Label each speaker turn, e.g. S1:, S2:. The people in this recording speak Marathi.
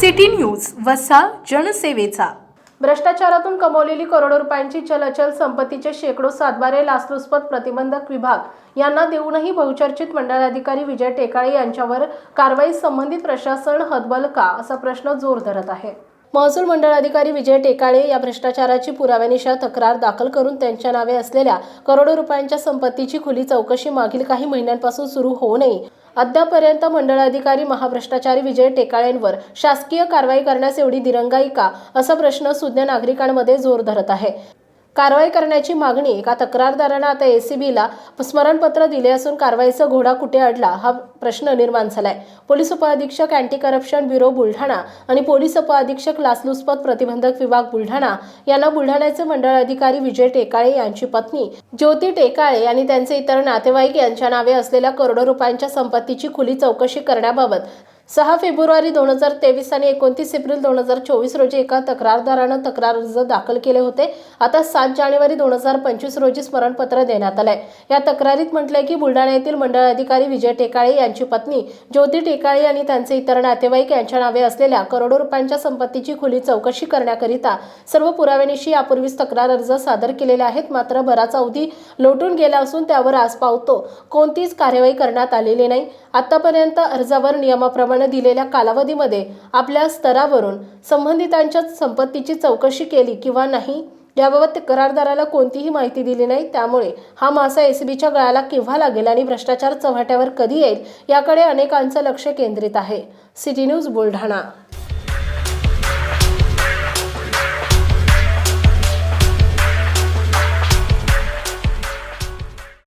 S1: सिटी न्यूज वसा जनसेवेचा.
S2: भ्रष्टाचारातून कमवलेली करोडो रुपयांची चलअचल संपत्तीचे शेकडो सातबारे लाचलुचपत प्रतिबंधक विभाग यांना देऊनही बहुचर्चित मंडळाधिकारी विजय टेकाळे यांच्यावर कारवाई संबंधित प्रशासन हतबल का असा प्रश्न जोर धरत आहे. महसूल मंडळाधिकारी विजय टेकाळे या भ्रष्टाचाराची पुराव्यानिशा तक्रार दाखल करून त्यांच्या नावे असलेल्या करोडो रुपयांच्या संपत्तीची खुली चौकशी मागील काही महिन्यांपासून सुरू होऊनही अद्यापर्यंत मंडळाधिकारी महाभ्रष्टाचारी विजय टेकाळेंवर शासकीय कारवाई करण्यास एवढी दिरंगाई का? असा प्रश्न सुज्ञ नागरिकांमध्ये जोर धरत आहे. कारवाई करण्याची मागणी एका तक्रारदारानं आता एसीबीला स्मरणपत्र दिले असून कारवाईचा घोडा कुठे अडला हा प्रश्न निर्माण झालाय. पोलीस उपअधीक्षक अँटी करप्शन ब्युरो बुलढाणा आणि पोलीस उपअधीक्षक लाचलुचपत प्रतिबंधक विभाग बुलढाणा यांना बुलढाण्याचे मंडळ अधिकारी विजय टेकाळे यांची पत्नी ज्योती टेकाळे आणि त्यांचे इतर नातेवाईक यांच्या नावे असलेल्या करोडो रुपयांच्या संपत्तीची खुली चौकशी करण्याबाबत सहा फेब्रुवारी दोन हजार तेवीस आणि एकोणतीस एप्रिल दोन हजार चोवीस रोजी एका तक्रारदारानं तक्रार अर्ज दाखल केले होते. आता सात जानेवारी दोन हजार पंचवीस रोजी स्मरणपत्र देण्यात आलंय. या तक्रारीत म्हटलंय की बुलढाणा येथील मंडळ अधिकारी विजय टेकाळे यांची पत्नी ज्योती टेकाळे आणि त्यांचे इतर नातेवाईक यांच्या नावे असलेल्या करोडो रुपयांच्या संपत्तीची खुली चौकशी करण्याकरिता सर्व पुराव्यानिशी यापूर्वीच तक्रार अर्ज सादर केलेले आहेत. मात्र बराच अवधी लोटून गेला असून त्यावर आज पावतो. कोणतीच कार्यवाही करण्यात आलेली नाही. आतापर्यंत अर्जावर नियमाप्रमाणे दिलेल्या कालावधीमध्ये आपल्या स्तरावरून संबंधितांच्या संपत्तीची चौकशी केली किंवा नाही याबाबत करारदाराला कोणतीही माहिती दिली नाही त्यामुळे हा मासा एसीबीच्या गळाला केव्हा लागेल आणि भ्रष्टाचार चव्हाट्यावर कधी येईल याकडे अनेकांचं लक्ष केंद्रित आहे. City news Buldhana.